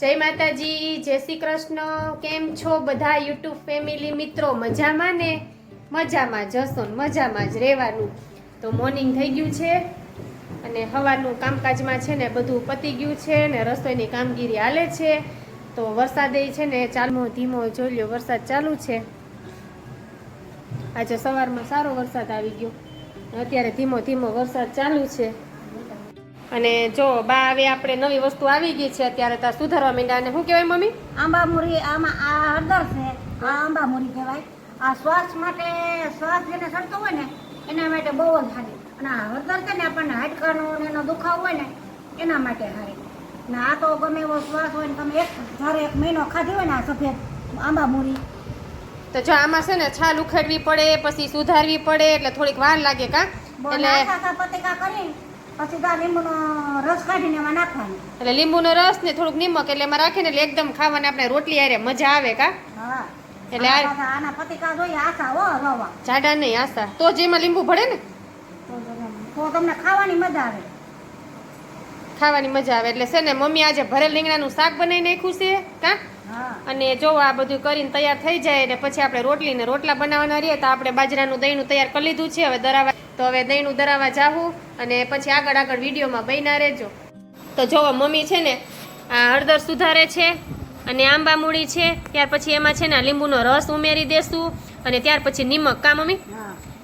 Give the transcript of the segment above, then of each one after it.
જય માતાજી, જય શ્રી કૃષ્ણ. કેમ છો બધા યુટ્યુબ ફેમિલી મિત્રો? મજામાં ને? મજામાં જશો મજામાં જ રહેવાનું. તો મોર્નિંગ થઈ ગયું છે અને સવારનું કામકાજમાં છે ને બધું પતી ગયું છે ને રસોઈની કામગીરી હાલે છે. તો વરસાદે છે ને ચાલમો ધીમો જોઈ લો વરસાદ ચાલુ છે. આજે સવારમાં સારો વરસાદ આવી ગયો. અત્યારે ધીમો ધીમો વરસાદ ચાલુ છે. અને જો બા હવે આપણે નવી વસ્તુ આવી ગઈ છે અત્યારે ત્યાં સુધારવા માંડ્યા અને શું કહેવાય મમ્મી? આંબા મુરી આમાં આ હળદર છે. આ આંબા મુરી કહેવાય. આ શ્વાસ માટે શ્વાસ જેને ચડતો હોય ને એના માટે બહુ જ સારી અને આ હળદર છે ને આપણને હાડકાનો ને એનો દુખાવો હોય ને એના માટે સારી ને આ તો ગમે એવો શ્વાસ હોય ને તમે એક જ્યારે એક મહિનો ખાધી હોય ને આ સફેદ આંબા મુરી. તો જો આમાં છે ને છાલ ઉખેડવી પડે પછી સુધારવી પડે એટલે થોડીક વાર લાગે કા? એટલે પતિકા કરી પછી તો આ લીંબુનો રસ કાઢીને એમાં નાખવાનો. એટલે લીંબુનો રસ ને થોડુંક નિમક એટલે એમાં રાખીને એટલે એકદમ ખાવાને આપણે રોટલી આરે મજા આવે કા? હા. એટલે આના પતિકા જોઈએ આશા હો રવા જાડા નહીં આશા. તો જેમાં લીંબુ ભળે ને? તો તમને ખાવાની મજા આવે. ખાવાની મજા આવે. એટલે છે ને મમ્મી આજે ભરેલ રીંગણાનું શાક બનાવી નાખ્યું છે કા? હા. અને જો આ બધું કરીને તૈયાર થઈ જાય ને પછી આપણે રોટલી ને રોટલા બનાવવાના રહીએ તો આપણે બાજરાનું દહીંનું તૈયાર કરી લીધું છે. હવે દરાવા તો હવે દહીંનું ઉધરાવા જાવું અને પછી આગળ આગળ વિડીયોમાં બન્યા રહેજો. તો જોવો મમ્મી છે ને આ હળદર સુધારે છે અને આંબા મૂળી છે ત્યાર પછી એમાં છે ને લીંબુનો રસ ઉમેરી દેશું અને ત્યાર પછી નિમક. કા મમ્મી?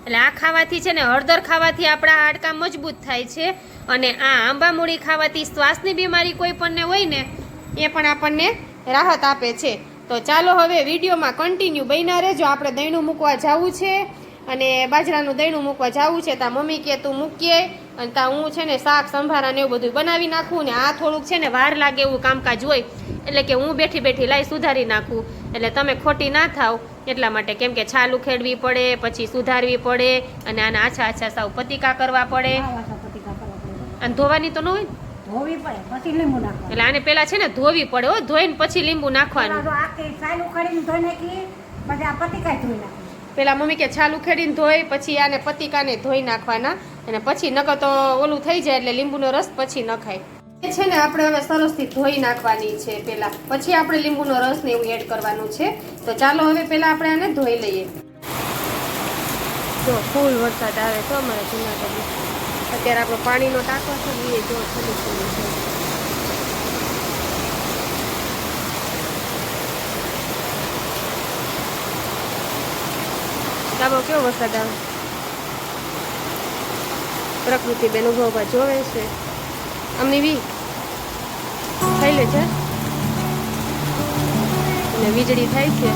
એટલે આ ખાવાથી છે ને હળદર ખાવાથી આપણા હાડકા મજબૂત થાય છે અને આ આંબા મૂળી ખાવાથી શ્વાસની બીમારી કોઈ પણને હોય ને એ પણ આપણને રાહત આપે છે. તો ચાલો હવે વિડીયોમાં કન્ટિન્યુ બન્યા રહેજો. આપણે દહીંનું મૂકવા જવું છે. અને બાજરાનું દહીંનું મૂકવા જવું છે તા મમ્મી કે તું મૂકીએ અને તા હું છે ને શાક સંભારા ને એવું બધું બનાવી નાખું ને આ થોડુંક છે ને વાર લાગે એવું કામકાજ હોય એટલે કે હું બેઠી બેઠી લાઈ સુધારી નાખું. એટલે તમે ખોટી ના થાવ એટલા માટે કેમ કે છાલ ઉખેડવી પડે પછી સુધારવી પડે અને આના આછા આછા સાવ પતિકા કરવા પડે. અને ધોવાની તો ન હોય ધોવી પડે પછી લીંબુ નાખવાનું. એટલે આને પેલા છે ને ધોવી પડે હો ધોઈને પછી લીંબુ નાખવાનું. પછી આ પતિકા ધોઈ નાખી. પેલા મમ્મી કે છાલ ઉખેડીને ધોઈ, પછી આને પતિકાને ધોઈ નાખવાના. અને પછી નકર તો ઓલું થઈ જાય એટલે લીંબુનો રસ પછી નખાય. એ છે ને આપણે હવે સરસથી ધોઈ નાખવાની છે પેલા. પછી આપણે લીંબુનો રસ ને એવું એડ કરવાનું છે. તો ચાલો હવે પેલા આપણે આને ધોઈ લઈએ. જો ફૂલ વરસાદ આવે તો અમારે જૂનાગઢ અત્યારે આપણો પાણીનો ટાંકો છે એ જો ખુલ્લું છે. ગામો કેવો વરસાદ આવે? પ્રકૃતિ બેન ઊભા ઊભા જોવે છે. અમને વી થઈ લે છે અને વીજળી થાય છે.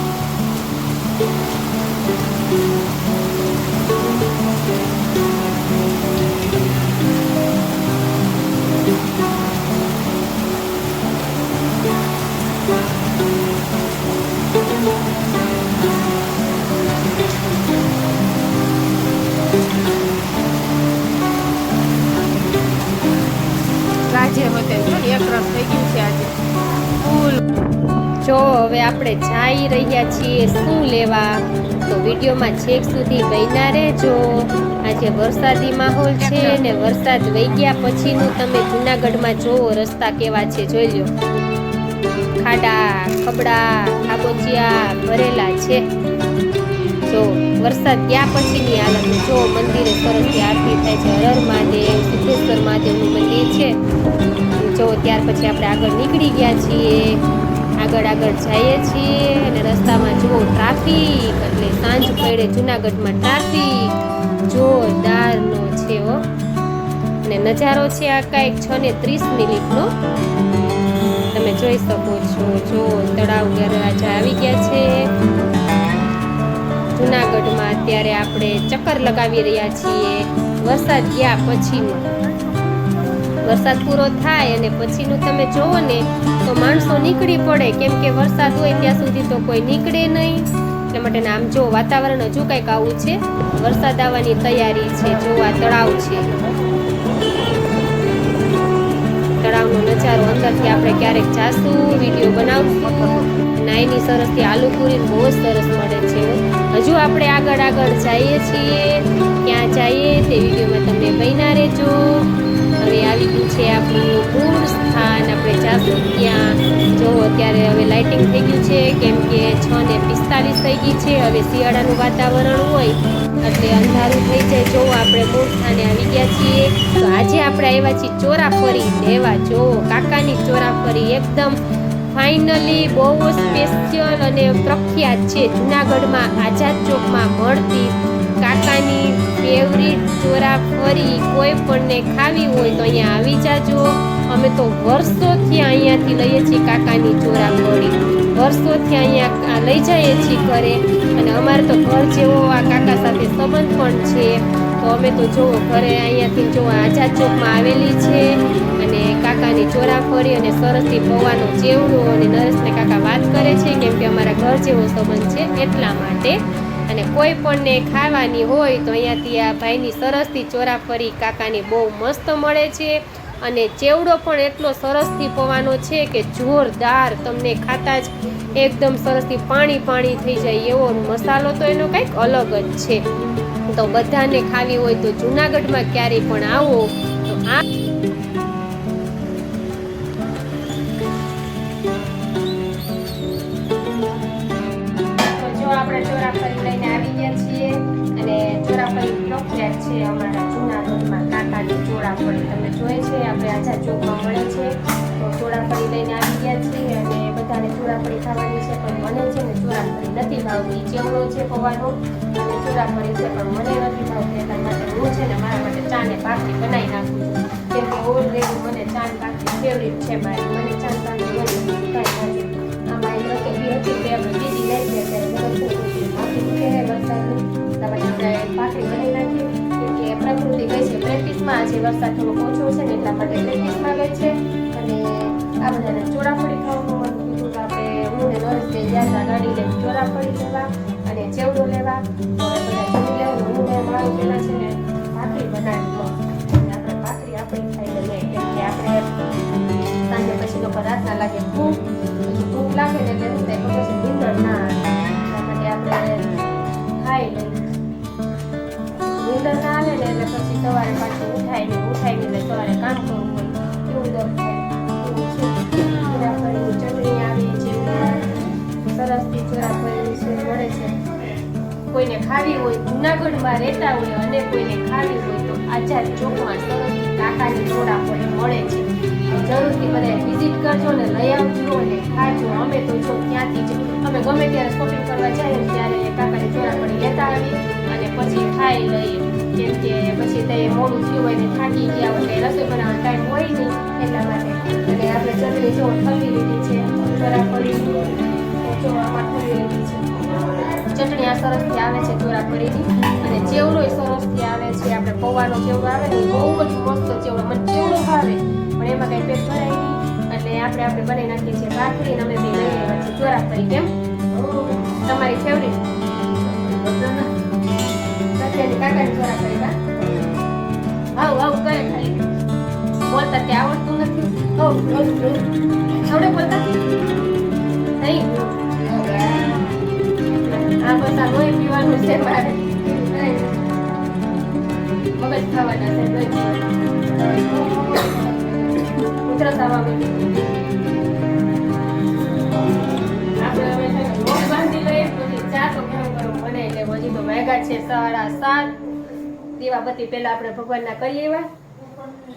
રાજે આપણે જઈ રહ્યા છીએ શું લેવા? તો વિડીયોમાં છેક સુધી બન્યા રહેજો. આજે વરસાદી માહોલ છે ને વરસાદ વહી ગયા પછીનું તમે જુનાગઢમાં જોવો રસ્તા કેવા છે જોઈ લો ખાડા, ખબડા, ખાબોચિયા ભરેલા છે. જો વરસાદ ગયા પછીની હાલત જો મંદિરે સરસથી આરતી થાય છે. હરર મહાદેવ, સિદ્ધેશ્વર મહાદેવનું મંદિર છે. જો ત્યાર પછી આપણે આગળ નીકળી ગયા છીએ. આગળ આગળ જઈએ છીએ અને રસ્તામાં જુઓ ટ્રાફિક એટલે સાંજ પડે જુનાગઢમાં ટ્રાફિક. જોરદારનો છે હો. અને નજારો છે આ કાંઈક છ ને ત્રીસ મિનિટનો. તમે જોઈ શકો છો, જો તળાવ ગરરાજા આવી ગયા છે. જુનાગઢમાં અત્યારે આપણે ચક્કર લગાવી રહ્યા છીએ. વરસાદ ગયા પછીનું. વરસાદ પૂરો થાય અને પછીનું તમે જોવો ને, તો માણસો નીકળી પડે. કેમ કે વરસાદ હોય ત્યાં સુધી તો કોઈ નીકળે નહીં. એટલા માટે આમ જો વાતાવરણ હજુ કંઈક આવું છે. વરસાદ આવવાની તૈયારી છે જો આ તળાવ છે. તળાવનો નજારો અંદરથી આપણે ક્યારેક જાશું, વીડિયો બનાવશું. નાઈની સરસથી આલુ પૂરી બહુ જ સરસ મળે છે હજુ આપણે આગળ આગળ જઈએ છીએ. ક્યાં જઈએ તે વિડીયોમાં તમે બન્યા રહેજો. હવે આવી ગયું છે આપણું મૂળ સ્થાન. આપણે જાશું ત્યાં. જો લાઇટિંગ થઈ ગયું છે, કેમ કે છ ને પિસ્તાલીસ થઈ ગઈ છે. હવે શિયાળાનું વાતાવરણ હોય, એટલે અંધારું થઈ જાય. જો આપણે મૂળ સ્થાને આવી ગયા છીએ, તો આજે આપણે આવ્યા છીએ ચોરાફરી લેવા. જો કાકાની ચોરાફરી એકદમ ફાઇનલી બહુ સ્પેશિયલ અને પ્રખ્યાત છે. જુનાગઢમાં આઝાદ ચોકમાં મળતી કાકાની ફેવરિટ ચોરાફરી કોઈ પણને ખાવી હોય તો અહીંયા આવી જાજો. અમે તો વર્ષોથી અહીંયાથી લઈએ છીએ કાકાની ચોરાફળી વર્ષોથી અહીંયા લઈ જઈએ છીએ ઘરે. અને અમારે તો ઘર જેવો આ કાકા સાથે સંબંધ પણ છે. તો અમે તો જો ઘરે અહીંયાથી જો આઝાદ ચોકમાં આવેલી છે. અને કાકાની ચોરાફળી અને સરસથી પૌવાનો ચેવડો અને નરેશને કાકા વાત કરે છે, કેમ કે અમારા ઘર જેવો સંબંધ છે એટલા માટે અને કોઈ પણને ખાવાની હોય તો અહીંયાથી આ ભાઈની સરસથી ચોરાફરી કાકાની બહુ મસ્ત મળે છે. અને ચેવડો પણ એટલો સરસથી પવાનો છે કે જોરદાર તમને ખાતા જ એકદમ સરસથી પાણી પાણી થઈ જાય એવો મસાલો તો એનો કંઈક અલગ જ છે. તો બધાને ખાવી હોય તો જુનાગઢમાં ક્યારેય પણ આવો. તો આ આપણે ચોરા આપણે લઈને છીએ અને ચોરાફળી પ્રખ્યાત છે, અમારા જૂનાગઢમાં કાકાની ચોરાફળી તમે જોઈ છે, આપણે આઝાદ ચોકમાં મળે છે. તો ચોરાફળી લઈને આવી ગયા છીએ અને બધાને ચોરાફળી ખાવાની છે, પણ મને છે ને ચોરાફળી નથી ભાવતી. ચેવડો છે પવાનો, અને ચોરાફળી છે, પણ મને નથી ભાવતી. એટલા માટે હું છે ને મારા માટે ચાને ભાખરી બનાવી નાખું છું. કેમ કે ઓલરેડી મને ચાને ભાખરી ફેવરિટ છે મારી. મને આપણે ભાખરી બનાવી નાખીએ. કે પ્રકૃતિ ગઈ છે પ્રેક્ટિસમાં આજે વરસાદ થોડો ઓછો છે ને એટલા માટે પ્રેક્ટિસમાં ગઈ છે. અને આ બધાને ચોરાફળી ખાવાનું આપણે હું ને નરેશ ગયા હતા ગાડી ચોરાફળી લેવા અને ચેવડો લેવા. હું મારું પેલા છે ને ભાખરી બનાવી અને આપણે ભાખરી આપણી ખાઈ લઈએ કે આપણે સાંજે પછી લોકો રાતના લાગે ભૂખ. ભૂખ લાગે ને એટલે શું થાય? પછી ના આવે. માટે આપણે ખાઈ લઈએ. નીંદર ના આવે ને એટલે પછી સવારે પાછું ઉઠાય ને ઉઠાય ને એટલે સવારે કામ કરવું હોય એવું દર છે આવી છે સરસથી ચોરાફળી છે મળે છે કોઈને ખાવી હોય જુનાગઢમાં રહેતા હોય અને કોઈને ખાવી હોય તો આઝાદ ચોકમાં સરસ કાકાની પણ મળે છે જરૂરથી બધા વિઝિટ કરજો ને લઈ આવજો અને ખાજો. અમે તો જો ત્યાંથી જ અમે ગમે ત્યારે શોપિંગ કરવા જઈએ ત્યારે કાકાની ચોરાફળી લેતા આવી અને પછી ખાઈ લઈએ. કેમ કે પછી તે મોડું થયું હોય ને થાકી ગયા હોય એટલે રસોઈ બનાવવાનો ટાઈમ હોય નહીં એટલા માટે. અને આપણે ચટણી જો થતી લીધી છે ચોરાફળી જો આમાં ઠલવી લીધી છે. ચટણી આ સરસથી આવે છે ચોરાફળીની અને ચેવડો સરસથી આવે છે, આપણે પૌવાનો ચેવડો આવે ને બહુ જ મસ્ત ચેવડો મને ચેવડો ભાવે. એમાં કઈ પેટ ભરાય નહીં. એટલે આપણે આપણે બનાવી નાખીએ છીએ ભાખરી અને અમે બે લઈ આવ્યા છીએ ચોરાફળી કેમ તમારી ફેવરિટ કાકાની ચોરા ચોરાફળી કા? આવું આવું કરે ખાલી. બોલતા તે આવડતું નથી. આવડે બોલતા? નહીં. આ બસ લોહી પીવાનું છે મારે. મગજ ખાવાના છે. છે સાડા સાત. દીવાબત્તી પહેલા આપણે ભગવાનના કરી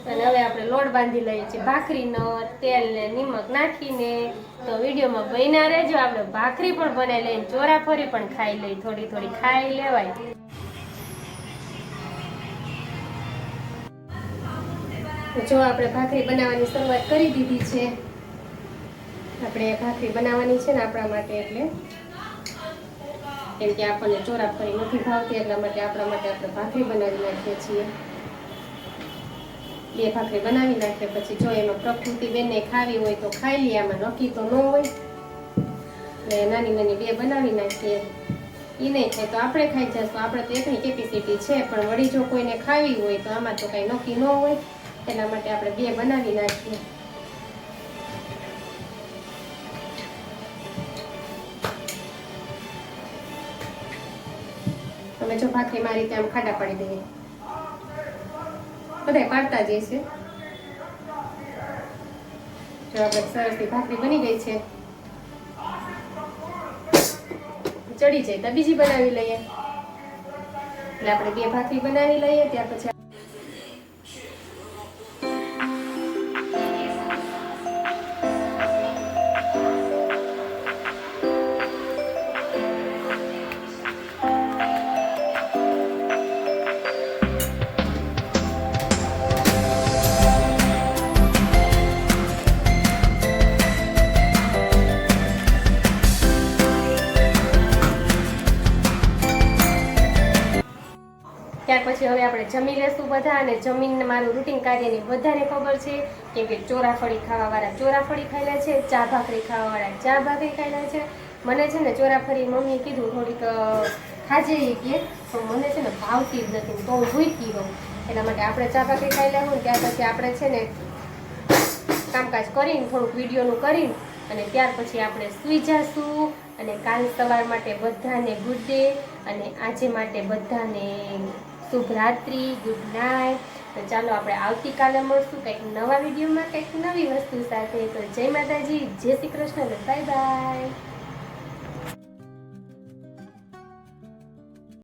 અને હવે આપણે લોટ બાંધી લઈએ છીએ ભાખરીનો તેલ ને નિમક નાખીને. તો વિડીયોમાં બન્યા રહેજો, આપણે ભાખરી પણ બનાવી લઈએ ચોરાફરી પણ ખાઈ લઈ થોડી થોડી ખાઈ લેવાય. જો આપણે ભાખરી બનાવવાની શરૂઆત કરી દીધી છે, આપણે ભાખરી બનાવવાની છે ને આપણા માટે એટલે. કેમ કે આપણને ચોરાફરી નથી ભાવતી, એટલા માટે આપણા માટે આપણે ભાખરી બનાવી નાખીએ છીએ. બે ભાખરી બનાવી નાખીએ પછી જો એમાં પ્રકૃતિ બેનને ખાવી હોય તો ખાઈ લઈએ આમાં નક્કી તો ન હોય. એટલે નાની નાની બે બનાવી નાખીએ. એ નહીં થાય તો આપણે ખાઈ જશું. આપણે તો એકની કેપેસિટી છે, પણ વળી જો કોઈને ખાવી હોય તો આમાં તો કાંઈ નક્કી ન હોય. એટલા માટે આપણે બે બનાવી નાખીએ. અમે જો ભાખરી મારી આમ ખાડા પાડી દઈએ બધા પાડતા જઈએ છે જો આપણે સરસથી ભાખરી બની ગઈ છે. ચડી જાય તો બીજી બનાવી લઈએ. એટલે આપણે બે ભાખરી બનાવી લઈએ, ત્યાર પછી હવે આપણે જમી લેશું બધા અને જમીન મારું રૂટીન કાર્યની વધારે ખબર છે. કેમ કે ચોરાફળી ખાવાવાળા ચોરાફળી ખાઈ લે છે ચા ભાખરી ખાવાવાળા ચા ભાખરી ખાઈ લે છે. મને છે ને ચોરાફળી મમ્મીએ કીધું થોડીક અ, ખાજે કે પણ મને છે ને ભાવતી જ નથી તો હું ભૂખી રહું એટલા માટે આપણે ચા ભાખરી ખાઈ લેવું ને ત્યાર પછી આપણે છે ને કામકાજ કરીને થોડુંક વિડીયોનું કરીને અને ત્યાર પછી આપણે સૂઈ જઈશું અને કાલ સવાર માટે બધાને ગુડ ડે અને આજે માટે બધાને શુભ રાત્રિ, ગુડ નાઇટ. તો ચાલો આપણે આવતીકાલે મળશું કંઈક નવા વિડીયોમાં, કંઈક નવી વસ્તુ સાથે. તો જય માતાજી, જય શ્રી કૃષ્ણ બાય બાય.